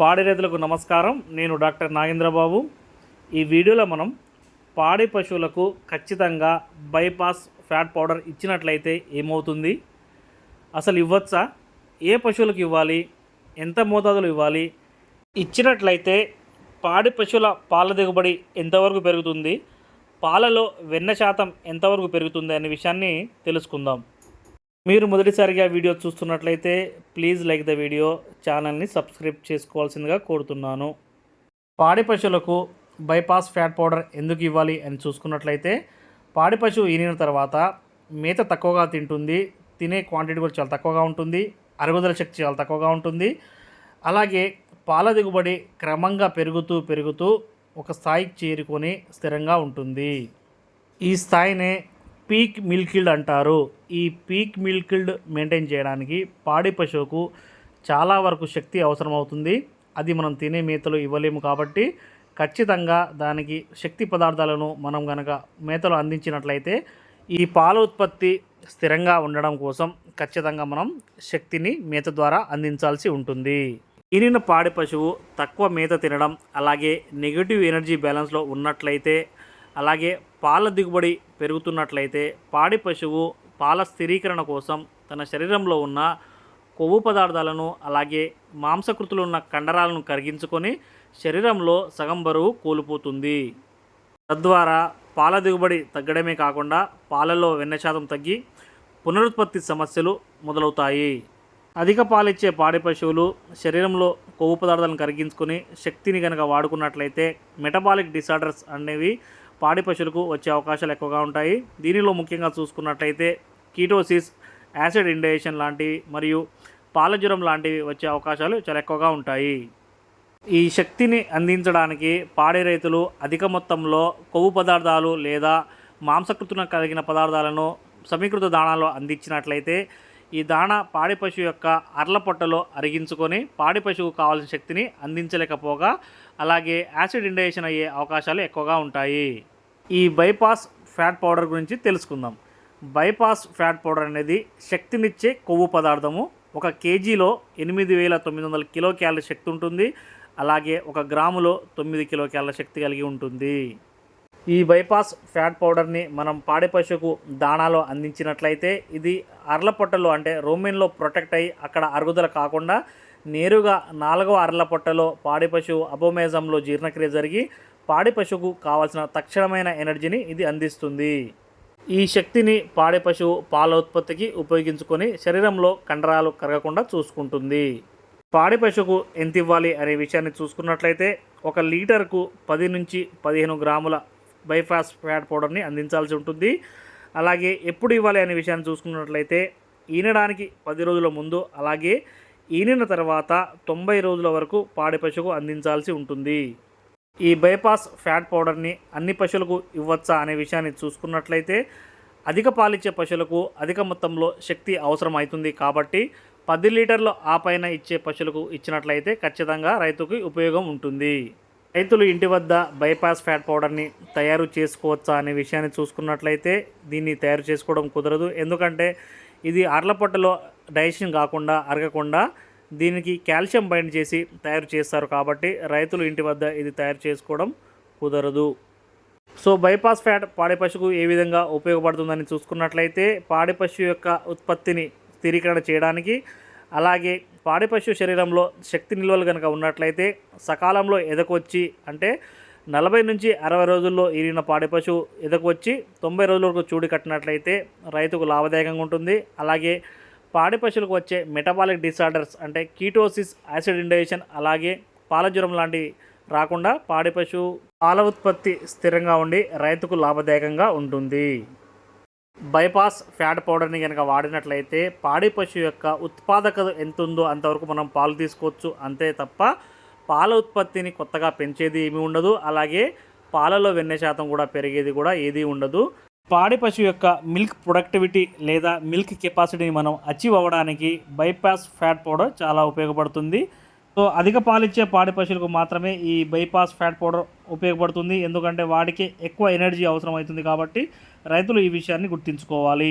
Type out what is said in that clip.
పాడి రైతులకు నమస్కారం. నేను డాక్టర్ నాగేంద్రబాబు. ఈ వీడియోలో మనం పాడి పశువులకు ఖచ్చితంగా బైపాస్ ఫ్యాట్ పౌడర్ ఇచ్చినట్లయితే ఏమవుతుంది? అసలు ఇవ్వచ్చా? ఏ పశువులకు ఇవ్వాలి? ఎంత మోతాదులో ఇవ్వాలి? ఇచ్చినట్లయితే పాడి పశువుల పాల దిగుబడి ఎంతవరకు పెరుగుతుంది? పాలలో వెన్న శాతం ఎంతవరకు పెరుగుతుంది? అనే విషయాన్ని తెలుసుకుందాం. మీరు మొదటిసారిగా వీడియో చూస్తున్నట్లయితే ప్లీజ్ లైక్ ద వీడియో ఛానల్ని సబ్స్క్రైబ్ చేసుకోవాల్సిందిగా కోరుతున్నాను. పాడి పశువులకు బైపాస్ ఫ్యాట్ పౌడర్ ఎందుకు ఇవ్వాలి అని చూసుకున్నట్లయితే పాడి పశువు ఈనిన తర్వాత మేత తక్కువగా తింటుంది తినే క్వాంటిటీ కూడా చాలా తక్కువగా ఉంటుంది అరుగుదల శక్తి చాలా తక్కువగా ఉంటుంది. అలాగే పాల దిగుబడి క్రమంగా పెరుగుతూ పెరుగుతూ ఒక స్థాయికి చేరుకొని స్థిరంగా ఉంటుంది. ఈ స్థాయినే పీక్ మిల్కిల్డ్ అంటారు. ఈ పీక్ మిల్కిల్డ్ మెయింటైన్ చేయడానికి పాడి పశువుకు చాలా వరకు శక్తి అవసరమవుతుంది. అది మనం తినే మేతలు ఇవ్వలేము కాబట్టి ఖచ్చితంగా దానికి శక్తి పదార్థాలను మనం కనుక మేతలు అందించినట్లయితే ఈ పాల ఉత్పత్తి స్థిరంగా ఉండడం కోసం ఖచ్చితంగా మనం శక్తిని మేత ద్వారా అందించాల్సి ఉంటుంది. తినిన పాడి పశువు తక్కువ మేత తినడం అలాగే నెగిటివ్ ఎనర్జీ బ్యాలెన్స్లో ఉన్నట్లయితే అలాగే పాల దిగుబడి పెరుగుతున్నట్లయితే పాడి పశువు పాల స్థిరీకరణ కోసం తన శరీరంలో ఉన్న కొవ్వు పదార్థాలను అలాగే మాంసకృతులు ఉన్న కండరాలను కరిగించుకొని శరీరంలో సగం బరువు కోల్పోతుంది. తద్వారా పాల దిగుబడి తగ్గడమే కాకుండా పాలలో వెన్న శాతం తగ్గి పునరుత్పత్తి సమస్యలు మొదలవుతాయి. అధిక పాలిచ్చే పాడి పశువులు శరీరంలో కొవ్వు పదార్థాలను కరిగించుకొని శక్తిని కనుక వాడుకున్నట్లయితే మెటబాలిక్ డిసార్డర్స్ అనేవి పాడి పశువులకు వచ్చే అవకాశాలు ఎక్కువగా ఉంటాయి. దీనిలో ముఖ్యంగా చూసుకున్నట్లయితే కీటోసిస్ యాసిడ్ ఇండేషన్ లాంటివి మరియు పాలజ్వరం లాంటివి వచ్చే అవకాశాలు చాలా ఎక్కువగా ఉంటాయి. ఈ శక్తిని అందించడానికి పాడి రైతులు అధిక మొత్తంలో కొవ్వు పదార్థాలు లేదా మాంసకృతున కలిగిన పదార్థాలను సమీకృత దాణాలు అందించినట్లయితే ఈ దాణ పాడి పశువు యొక్క అర్ల పొట్టలో అరిగించుకొని పాడి పశువుకు కావాల్సిన శక్తిని అందించలేకపోగా అలాగే యాసిడ్ ఇండేషన్ అయ్యే అవకాశాలు ఎక్కువగా ఉంటాయి. ఈ బైపాస్ ఫ్యాట్ పౌడర్ గురించి తెలుసుకుందాం. బైపాస్ ఫ్యాట్ పౌడర్ అనేది శక్తినిచ్చే కొవ్వు పదార్థము. ఒక కేజీలో ఎనిమిది వేల తొమ్మిది వందల కిలో క్యాలరీ శక్తి ఉంటుంది. అలాగే ఒక గ్రాములో తొమ్మిది కిలో క్యాలరీ శక్తి కలిగి ఉంటుంది. ఈ బైపాస్ ఫ్యాట్ పౌడర్ని మనం పాడి పశువుకు దాణాలో అందించినట్లయితే ఇది అర్ల పొట్టలో అంటే రోమెన్లో ప్రొటెక్ట్ అయ్యి అక్కడ అరుగుదల కాకుండా నేరుగా నాలుగవ అర్ల పొట్టలో పాడి పశువు అపోమేజంలో జీర్ణక్రియ జరిగి పాడి పశువుకు కావాల్సిన తక్షణమైన ఎనర్జీని ఇది అందిస్తుంది. ఈ శక్తిని పాడి పశువు పాల ఉత్పత్తికి ఉపయోగించుకొని శరీరంలో కండరాలు కరగకుండా చూసుకుంటుంది. పాడి పశువుకు ఎంత ఇవ్వాలి అనే విషయాన్ని చూసుకున్నట్లయితే ఒక లీటర్కు పది నుంచి పదిహేను గ్రాముల బైఫాస్ ఫ్యాట్ పౌడర్ని అందించాల్సి ఉంటుంది. అలాగే ఎప్పుడు ఇవ్వాలి అనే విషయాన్ని చూసుకున్నట్లయితే ఈనడానికి పది రోజుల ముందు అలాగే ఈనిన తర్వాత తొంభై రోజుల వరకు పాడి పశువుకు అందించాల్సి ఉంటుంది. ఈ బైపాస్ ఫ్యాట్ పౌడర్ని అన్ని పశువులకు ఇవ్వచ్చా అనే విషయాన్ని చూసుకున్నట్లయితే అధిక పాలిచ్చే పశువులకు అధిక మొత్తంలో శక్తి అవసరం అవుతుంది కాబట్టి పది లీటర్లు ఆ పైన ఇచ్చే పశువులకు ఇచ్చినట్లయితే ఖచ్చితంగా రైతుకి ఉపయోగం ఉంటుంది. రైతులు ఇంటి వద్ద బైపాస్ ఫ్యాట్ పౌడర్ని తయారు చేసుకోవచ్చా అనే విషయాన్ని చూసుకున్నట్లయితే దీన్ని తయారు చేసుకోవడం కుదరదు. ఎందుకంటే ఇది అర్లపొట్టలో డైజెషన్ కాకుండా అరగకుండా దీనికి కాల్షియం బైండ్ చేసి తయారు చేస్తారు కాబట్టి రైతులు ఇంటి వద్ద ఇది తయారు చేసుకోవడం కుదరదు. సో బైపాస్ ఫ్యాట్ పాడి పశువుకు ఏ విధంగా ఉపయోగపడుతుందని చూసుకున్నట్లయితే పాడి పశువు యొక్క ఉత్పత్తిని స్థిరీకరణ చేయడానికి అలాగే పాడి పశువు శరీరంలో శక్తి నిల్వలు కనుక ఉన్నట్లయితే సకాలంలో ఎదకొచ్చి అంటే నలభై నుంచి అరవై రోజుల్లో ఈరిన పాడి పశువు ఎదకొచ్చి తొంభై రోజుల వరకు చూడి కట్టినట్లయితే రైతుకు లాభదాయకంగా ఉంటుంది. అలాగే పాడి పశువులకు వచ్చే మెటబాలిక్ డిసార్డర్స్ అంటే కీటోసిస్ యాసిడ్ ఇండేషన్ అలాగే పాలజ్వరం లాంటివి రాకుండా పాడి పశువు పాల ఉత్పత్తి స్థిరంగా ఉండి రైతుకు లాభదాయకంగా ఉంటుంది. బైపాస్ ఫ్యాట్ పౌడర్ని కనుక వాడినట్లయితే పాడి పశువు యొక్క ఉత్పాదకత ఎంత ఉందో అంతవరకు మనం పాలు తీసుకోవచ్చు. అంతే తప్ప పాల ఉత్పత్తిని కొత్తగా పెంచేది ఏమీ ఉండదు. అలాగే పాలలో వెన్నె శాతం కూడా పెరిగేది కూడా ఏది ఉండదు. పాడి పశువు యొక్క మిల్క్ ప్రొడక్టివిటీ లేదా మిల్క్ కెపాసిటీని మనం అచీవ్ అవ్వడానికి బైపాస్ ఫ్యాట్ పౌడర్ చాలా ఉపయోగపడుతుంది. సో అధిక పాలిచ్చే పాడి పశువులకు మాత్రమే ఈ బైపాస్ ఫ్యాట్ పౌడర్ ఉపయోగపడుతుంది. ఎందుకంటే వాటికి ఎక్కువ ఎనర్జీ అవసరం అవుతుంది కాబట్టి రైతులు ఈ విషయాన్ని గుర్తుంచుకోవాలి.